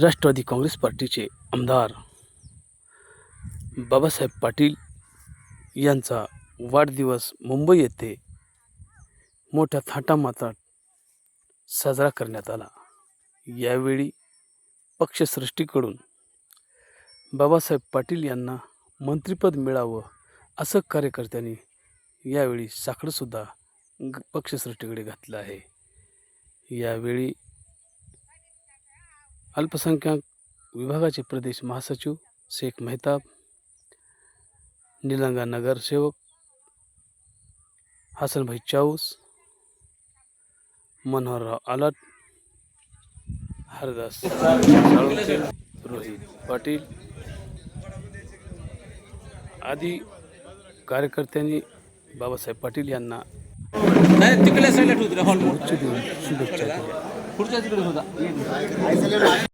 राष्ट्रवादी काँग्रेस पार्टीचे आमदार बाबासाहेब पाटील यांचा वाढदिवस मुंबई येथे मोठ्या थाटामातात साजरा करण्यात आला. यावेळी पक्षसृष्टीकडून बाबासाहेब पाटील यांना मंत्रिपद मिळावं असं कार्यकर्त्यांनी यावेळी साखळसुद्धा ग- पक्षसृष्टीकडे घातलं आहे. यावेळी अल्पसंख्याक विभागाचे प्रदेश महासचिव शेख मेहताब निलंगा नगरसेवक हसनभाई चाऊस मनोहरराव आलाट हरदास रोहित पाटील आदी कार्यकर्त्यांनी बाबासाहेब पाटील यांना नाही तिकडल्या साईडला ठेवतो हॉल उच्च देऊन शुभेच्छा पुढच्या तिकडे होता